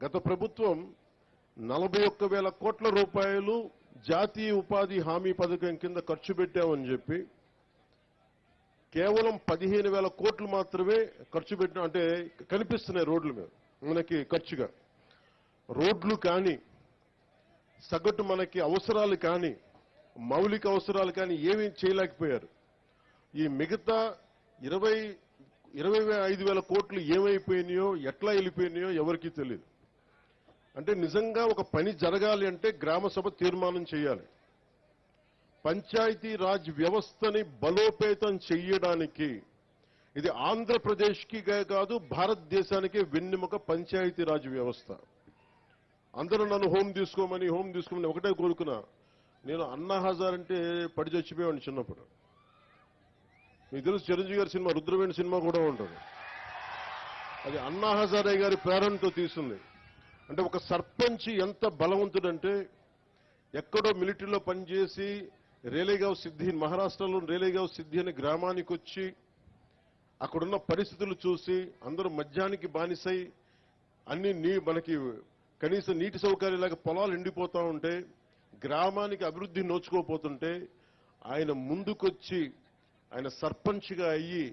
గత ప్రభుత్వం నలభై ఒక్క వేల కోట్ల రూపాయలు జాతీయ ఉపాధి హామీ పథకం కింద ఖర్చు పెట్టామని చెప్పి కేవలం పదిహేను వేల కోట్లు మాత్రమే ఖర్చు పెట్టిన అంటే కనిపిస్తున్నాయి రోడ్ల మీద మనకి ఖర్చుగా. రోడ్లు కానీ సగటు మనకి అవసరాలు కానీ మౌలిక అవసరాలు కానీ ఏమీ చేయలేకపోయారు. ఈ మిగతా ఇరవై ఇరవై ఐదు వేల కోట్లు ఏమైపోయినాయో ఎట్లా వెళ్ళిపోయినాయో ఎవరికీ తెలియదు. అంటే నిజంగా ఒక పని జరగాలి అంటే గ్రామసభ తీర్మానం చేయాలి. పంచాయతీ రాజ్ వ్యవస్థని బలోపేతం చేయడానికి ఇది ఆంధ్రప్రదేశ్కి కాదు భారతదేశానికి వెన్నెముక పంచాయతీ రాజ్ వ్యవస్థ. అందరూ నన్ను హోమ్ తీసుకోమని హోమ్ తీసుకోమని ఒకటే కోరుకున్నా. నేను అన్నా హజార్ అంటే పడి చచ్చిపోయాను చిన్నప్పుడు. మీకు తెలుసు చిరంజీవి గారి సినిమా రుద్రవేణి సినిమా కూడా ఉంటుంది. అది అన్నా హజారే గారి ప్రేరణతో తీసింది. అంటే ఒక సర్పంచ్ ఎంత బలవంతుడంటే ఎక్కడో మిలిటరీలో పనిచేసి రేలేగావ్ సిద్ధి మహారాష్ట్రలో రేలేగావ్ సిద్ధి అనే గ్రామానికి వచ్చి అక్కడున్న పరిస్థితులు చూసి అందరూ మద్యానికి బానిసై అన్ని నీ మనకి కనీసం నీటి సౌకర్యాలకు పొలాలు ఎండిపోతూ ఉంటే గ్రామానికి అభివృద్ధి నోచుకోపోతుంటే ఆయన ముందుకొచ్చి ఆయన సర్పంచ్గా అయ్యి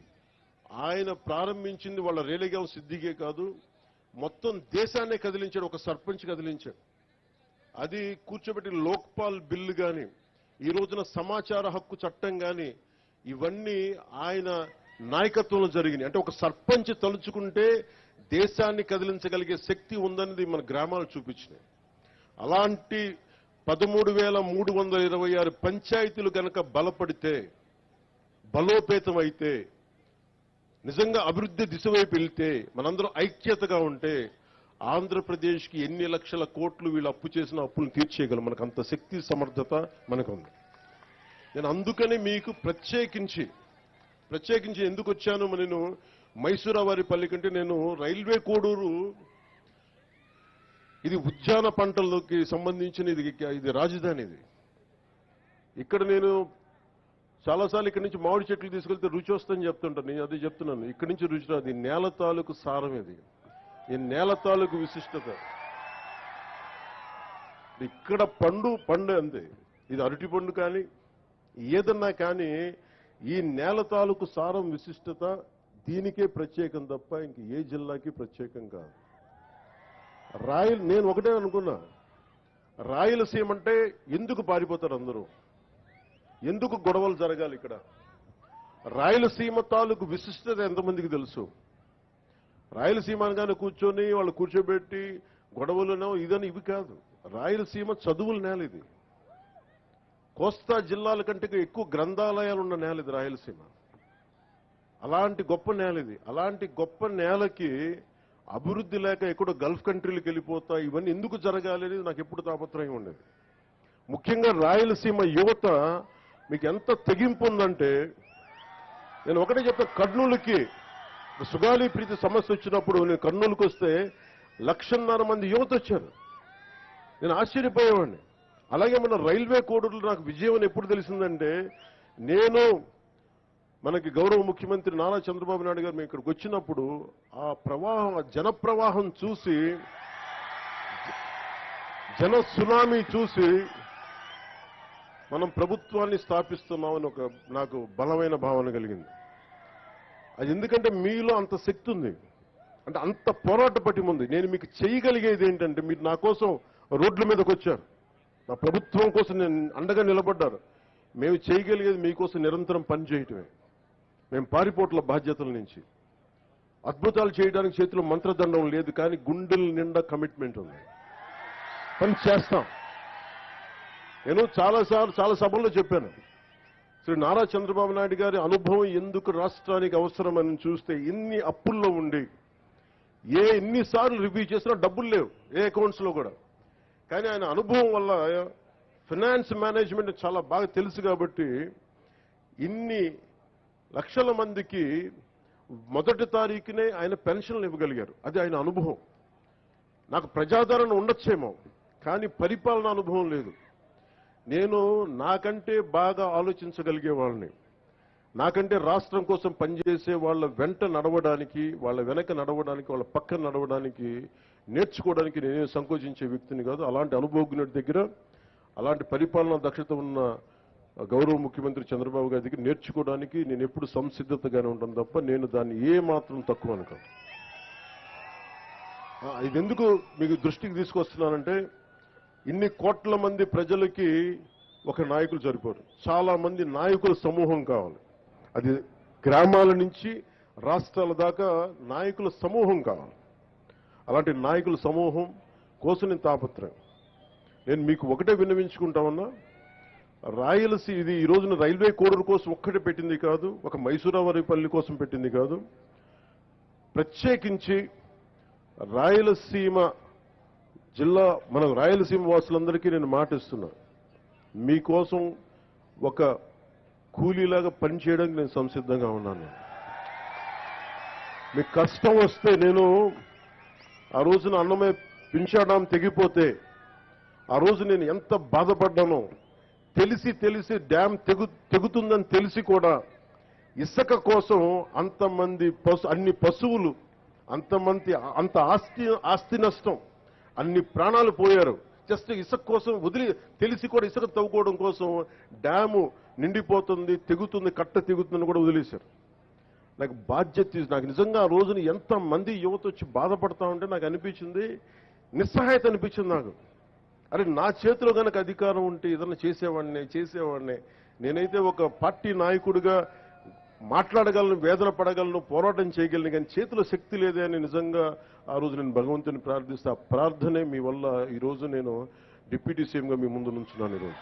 ఆయన ప్రారంభించింది వాళ్ళ రేలేగావ్ సిద్ధికే కాదు మొత్తం దేశాన్నే కదిలించాడు ఒక సర్పంచ్ కదిలించాడు. అది కూర్చోబెట్టి లోక్పాల్ బిల్లు కానీ ఈ రోజున సమాచార హక్కు చట్టం కానీ ఇవన్నీ ఆయన నాయకత్వంలో జరిగినాయి. అంటే ఒక సర్పంచ్ తలుచుకుంటే దేశాన్ని కదిలించగలిగే శక్తి ఉందన్నది మన గ్రామాలు చూపించినాయి. అలాంటి పదమూడు వేల మూడు వందల ఇరవై ఆరు పంచాయతీలు కనుక బలపడితే బలోపేతం అయితే నిజంగా అభివృద్ధి దిశ వైపు వెళ్తే మనందరం ఐక్యతగా ఉంటే ఆంధ్రప్రదేశ్కి ఎన్ని లక్షల కోట్లు వీళ్ళు అప్పు చేసిన అప్పులు తీర్చేయగలం. మనకు అంత శక్తి సమర్థత మనకు ఉంది నేను అందుకని మీకు ప్రత్యేకించి ప్రత్యేకించి ఎందుకు వచ్చాను నేను? మైసూరావారిపల్లి కంటే నేను రైల్వే కోడూరు ఇది ఉద్యాన పంటలకి సంబంధించిన ఇది ఇది రాజధాని ఇది ఇక్కడ నేను చాలాసార్లు ఇక్కడి నుంచి మామిడి చెట్లు తీసుకెళ్తే రుచి వస్తుందని చెప్తుంటాను నేను అదే చెప్తున్నాను. ఇక్కడి నుంచి రుచి రాదు. ఈ నేల తాలూకు సారం ఇది. ఈ నేల తాలూకు విశిష్టత. ఇక్కడ పండు పండు అంతే. ఇది అరటి పండు కానీ ఏదన్నా కానీ ఈ నేల తాలూకు సారం విశిష్టత దీనికే ప్రత్యేకం తప్ప ఇంక ఏ జిల్లాకి ప్రత్యేకం కాదు. రాయల్ నేను ఒకటే అనుకున్నా. రాయలసీమ అంటే ఎందుకు పారిపోతారు అందరూ? ఎందుకు గొడవలు జరగాలి ఇక్కడ? రాయలసీమ తాలూకు విశిష్టత ఎంతమందికి తెలుసు? రాయలసీమ అనగానే కూర్చొని వాళ్ళు కూర్చోబెట్టి గొడవలను ఇదని ఇవి కాదు. రాయలసీమ చదువుల నేల ఇది. కోస్తా జిల్లాల కంటే ఎక్కువ గ్రంథాలయాలు ఉన్న నేల ఇది రాయలసీమ. అలాంటి గొప్ప నేల ఇది. అలాంటి గొప్ప నేలకి అభివృద్ధి లేక ఎక్కడో గల్ఫ్ కంట్రీలకు వెళ్ళిపోతా ఇవన్నీ ఎందుకు జరగాలి అనేది నాకు ఎప్పుడు తాపత్రయం ఉండేది. ముఖ్యంగా రాయలసీమ యువత మీకు ఎంత తెగింపు ఉందంటే నేను ఒకటే చెప్తా కర్నూలుకి సుగాలి ప్రీతి సమస్య వచ్చినప్పుడు నేను కర్నూలుకి వస్తే లక్షన్నర మంది యువత వచ్చారు. నేను ఆశ్చర్యపోయేవాడిని. అలాగే మన రైల్వే కోడూరులో నాకు విజయం ఎప్పుడు తెలిసిందంటే నేను మనకి గౌరవ ముఖ్యమంత్రి నారా చంద్రబాబు నాయుడు గారు మేము ఇక్కడికి వచ్చినప్పుడు ఆ ప్రవాహం ఆ జన ప్రవాహం చూసి జన సునామీ చూసి మనం ప్రభుత్వాన్ని స్థాపిస్తున్నామని ఒక నాకు బలమైన భావన కలిగింది. అది ఎందుకంటే మీలో అంత శక్తి ఉంది. అంటే అంత పోరాట పటిమ ఉంది. నేను మీకు చేయగలిగేది ఏంటంటే మీరు నా కోసం రోడ్ల మీదకి వచ్చారు. నా ప్రభుత్వం కోసం నేను అండగా నిలబడ్డారు. మేము చేయగలిగేది మీకోసం నిరంతరం పనిచేయటమే మేము పారిపోట్ల బాధ్యతల నుంచి. అద్భుతాలు చేయడానికి చేతిలో మంత్రదండం లేదు కానీ గుండెల నిండా కమిట్మెంట్ ఉంది. పని చేస్తాం. నేను చాలాసార్లు చాలా సభల్లో చెప్పాను. శ్రీ నారా చంద్రబాబు నాయుడు గారి అనుభవం ఎందుకు రాష్ట్రానికి అవసరమని చూస్తే ఇన్ని అప్పుల్లో ఉండి ఏ ఎన్నిసార్లు రివ్యూ చేసినా డబ్బులు లేవు ఏ అకౌంట్స్లో కూడా. కానీ ఆయన అనుభవం వల్ల ఫినాన్స్ మేనేజ్మెంట్ చాలా బాగా తెలుసు కాబట్టి ఇన్ని లక్షల మందికి మొదటి తారీఖునే ఆయన పెన్షన్లు ఇవ్వగలిగారు. అది ఆయన అనుభవం. నాకు ప్రజాదరణ ఉండొచ్చేమో కానీ పరిపాలన అనుభవం లేదు. నేను నాకంటే బాగా ఆలోచించగలిగే వాళ్ళని నాకంటే రాష్ట్రం కోసం పనిచేసే వాళ్ళ వెంట నడవడానికి వాళ్ళ వెనక నడవడానికి వాళ్ళ పక్కన నడవడానికి నేర్చుకోవడానికి నేనే సంకోచించే వ్యక్తిని కాదు. అలాంటి అనుభవజ్ఞుడి దగ్గర అలాంటి పరిపాలనా దక్షత ఉన్న గౌరవ ముఖ్యమంత్రి చంద్రబాబు గారి దగ్గర నేర్చుకోవడానికి నేను ఎప్పుడు సంసిద్ధతగానే ఉంటాను తప్ప నేను దాన్ని ఏ మాత్రం తక్కువ అనుకో ఇది ఎందుకు మీకు దృష్టికి తీసుకొస్తున్నానంటే ఇన్ని కోట్ల మంది ప్రజలకి ఒక నాయకులు సరిపోరు. చాలా మంది నాయకుల సమూహం కావాలి. అది గ్రామాల నుంచి రాష్ట్రాల దాకా నాయకుల సమూహం కావాలి. అలాంటి నాయకుల సమూహం కోసం నేను తాపత్రయం. నేను మీకు ఒకటే విన్నవించుకుంటామన్నా రాయలసీ ఇది ఈ రోజున రైల్వే కోడర్ కోసం ఒక్కటే పెట్టింది కాదు ఒక మైసూరావరిపల్లి కోసం పెట్టింది కాదు. ప్రత్యేకించి రాయలసీమ జిల్లా మన రాయలసీమ వాసులందరికీ నేను మాటిస్తున్నా మీకోసం ఒక కూలీలాగా పనిచేయడానికి నేను సంసిద్ధంగా ఉన్నాను. మీకు కష్టం వస్తే నేను ఆ రోజున అన్నమే పింఛాడాం తెగిపోతే ఆ రోజు నేను ఎంత బాధపడ్డానో తెలిసి తెలిసి డ్యామ్ తెగు తెగుతుందని తెలిసి కూడా ఇసుక కోసం అంతమంది పశు అన్ని పశువులు అంతమంది అంత ఆస్తి ఆస్తి నష్టం అన్ని ప్రాణాలు పోయారు. జస్ట్ ఇసుక కోసం వదిలి తెలిసి కూడా ఇసుక తవ్వుకోవడం కోసం డ్యాము నిండిపోతుంది తెగుతుంది కట్ట తెగుతుందని కూడా వదిలేశారు. నాకు బాధ్యత నాకు నిజంగా ఆ రోజున ఎంత మంది యువత వచ్చి బాధపడతా ఉంటే నాకు అనిపించింది నిస్సహాయత అనిపించింది నాకు. అరే నా చేతిలో కనుక అధికారం ఉంటే ఏదైనా చేసేవాడిని చేసేవాడిని. నేనైతే ఒక పార్టీ నాయకుడిగా మాట్లాడగలను వేదన పడగలను పోరాటం చేయగలను కానీ చేతిలో శక్తి లేదే అని నిజంగా ఆ రోజు నేను భగవంతుని ప్రార్థిస్తే. ఆ ప్రార్థనే మీ వల్ల ఈ రోజు నేను డిప్యూటీ సీఎంగా మీ ముందు నుంచున్నాను ఈరోజు